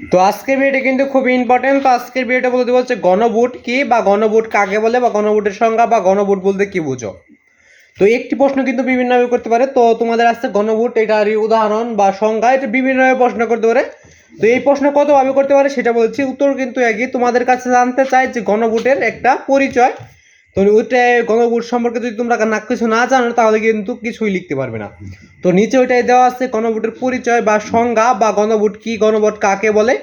তো আজকের ভিডিওটা কিন্তু খুব ইম্পর্টেন্ট তো আজকের ভিডিওটা বলতে বলছে গণভোট কি বা গণভোট কাকে বলে বা গণভোটের সংজ্ঞা বা গণভোট বলতে কি বুঝো? তো একটি প্রশ্ন কিন্তু বিভিন্নভাবে করতে পারে। তো তোমাদের আসছে গণভোট এটার উদাহরণ বা সংজ্ঞা, এটা বিভিন্নভাবে প্রশ্ন করতে পারে। তো এই প্রশ্ন কতভাবে করতে পারে সেটা বলছি। উত্তর কিন্তু একই। তোমাদের কাছে জানতে চাই যে গণভোটের একটা পরিচয়। তো ওইটা গণভোট সম্পর্কে যদি তোমরা না কিছু না জানো, তাহলে কিন্তু কিছুই লিখতে পারবে না। তো নিচে ওইটাই দেওয়া আছে, গণভোটের পরিচয় বা সংজ্ঞা বা গণভোট কি, গণভোট কাকে বলে,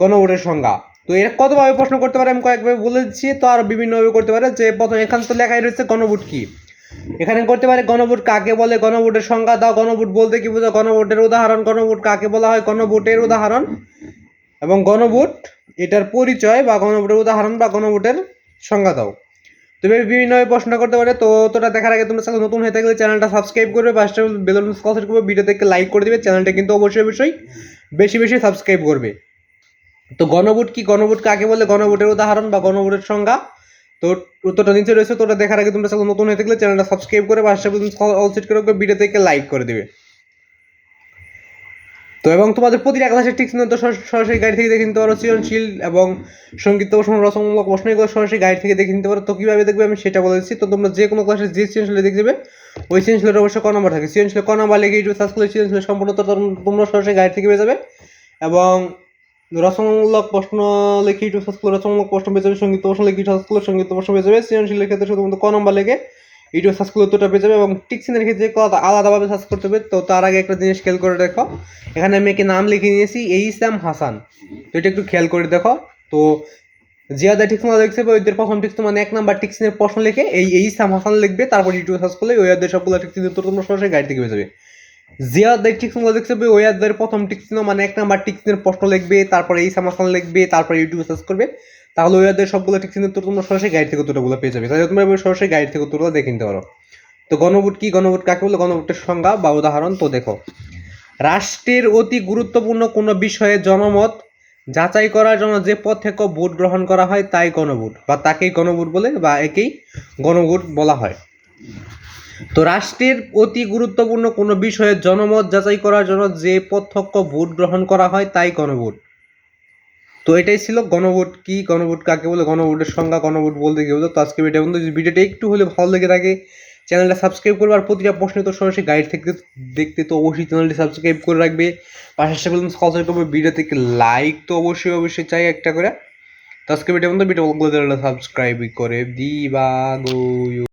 গণভোটের সংজ্ঞা। তো এর কতভাবে প্রশ্ন করতে পারে আমি কয়েকভাবে বলে দিচ্ছি, তো আরও বিভিন্নভাবে করতে পারে। যে প্রথম এখানে তো লেখাই রয়েছে গণভোট কি। এখানে করতে পারে গণভোট কাকে বলে, গণভোটের সংজ্ঞা দাও, গণভোট বলতে কি বোঝো গণভোটের উদাহরণ, গণভোট কাকে বলা হয়, গণভোটের উদাহরণ। এবং গণভোট এটার পরিচয় বা গণভোটের উদাহরণ বা গণভোটের সংজ্ঞা দাও। তুমি বিভিন্নভাবে প্রশ্ন করতে পারে, তো তোটা দেখার আগে তোমরা চ্যানেল নতুন হয়ে থাকলে চ্যানেলটা সাবস্ক্রাইব করবে পাঁচটা বেলুন কনসার্ট করবে ভিডিও থেকে লাইক করে দেবে, চ্যানেলটা কিন্তু অবশ্যই অবশ্যই বেশি বেশি সাবস্ক্রাইব করবে। তো গণভোট কি? গণভোট কাকে বলে? গণভোটের উদাহরণ বা গণভোটের সংজ্ঞা? তো উত্তরটা নিচে রয়েছে, তোটা দেখার আগে তোমরা চ্যানেল নতুন হয়ে থাকলে চ্যানেলটা সাবস্ক্রাইব করে পাঁচটা বেলুন অল সেট করে ভিডিও থেকে লাইক করে দিবে। তো এবং তোমাদের প্রতিটা ক্লাসের ঠিক তো সরাসরি গাড়ি থেকে দেখে নিতে পারো, সৃজনশীল এবং সংগীত প্রশ্ন রচনামূলক প্রশ্ন এগুলো সরাসরি গাড়ি থেকে দেখে নিতে পারো। তো কীভাবে দেখবে আমি সেটা বলেছি তো তোমরা যে কোনো ক্লাসে যে সৃজনশীলে দেখে দেবে ওই সৃজনশীলের অবশ্যই ক নম্বর থাকে। সৃজনশীল ক নম্বর লেগে ইউটিউব সার্চ করলে সৃজনশীল সম্পূর্ণ তোমরা সরাসরি গাড়ি থেকে পেয়ে যাবে। এবং রচনামূলক প্রশ্ন লিখে ইউটিউব সার্চ করলে রচনামূলক প্রশ্ন পেয়ে যাবে, সংগীত প্রশ্ন লিখে ইউটিউব সার্চ করলে সংগীত প্রশ্ন পেয়ে যাবে। সৃজনশীলের ক্ষেত্রে শুধুমাত্র ক নম্বর লেগে ইউটিউব সার্চ করলে পেয়ে যাবে এবং টিকসিনের ক্ষেত্রে কত- আলাদাভাবে সার্চ করতে হবে, তো তার আগে একটা জিনিস খেয়াল করে দেখো। এখানে আমি একে নাম লিখে নিয়েছি, এইসাম হাসান। তো এটা একটু খেয়াল করে দেখো। তো জিয়াদা টিক্স তোমরা দেখতে পাবে ওইদের প্রথম টিক্স মানে এক নাম্বার টিক্সিনের প্রশ্ন লিখে এই এইসাম হাসান লিখবে, তারপর ইউটিউবে সার্চ করলে ওই আদের সবগুলো টিক্সিনের উত্তর তোমরা সরাসরি গাড়ি থেকে পেয়ে যাবে। জিয়াদের টিক্স তোমরা দেখতে পাবে ওই আদের প্রথম টিক্সিন মানে এক নাম্বার টিক্সিনের প্রশ্ন লিখবে, তারপর এইসাম হাসান লিখবে, তারপর ইউটিউবে সার্চ করবে। তাহলে ওই আদের সবগুলো টিক্সিনের উত্তর তোমরা সরাসরি গাইড থেকে উত্তরগুলো পেয়ে যাবে। তাহলে তোমরা সরাসরি গাইড থেকে উত্তরগুলো দেখে নিতে পারো। তো গণভোট কি? গণভোট কাকে বলে? গণভোটের সংজ্ঞা বা উদাহরণ তো দেখো। রাষ্ট্রের অতি গুরুত্বপূর্ণ কোনো বিষয়ে জনমত যাচাই করার জন্য যে পথ থেকে ভোট গ্রহণ করা হয়, তাই গণভোট বা তাকেই গণভোট বলে বা একেই গণভোট বলা হয়। তো রাষ্ট্রের অতি গুরুত্বপূর্ণ কোনো বিষয়ে জনমত যাচাই করার জন্য যে প্রত্যক্ষ ভোট গ্রহণ করা হয়, তাই গণভোট। তো এটাই ছিল গণভোট কি, গণভোট কাকে বলে, গণভোটের সংজ্ঞা, গণভোট বলতে কি বলতো তো আজকে ভিডিও বন্ধু ভিডিওটা একটু হলে ভালো লেগে থাকে, চ্যানেলটা সাবস্ক্রাইব করবে আর প্রতিটা প্রশ্ন তো সরাসরি গাইড থেকে দেখতে তো অবশ্যই চ্যানেলটি সাবস্ক্রাইব করে রাখবে। পাশে বলুন কনসার্ট করবে ভিডিও থেকে লাইক তো অবশ্যই অবশ্যই চাই একটা করে। তো আজকে ভিডিও বন্ধু ভিডিও সাবস্ক্রাইব করে দিবা গো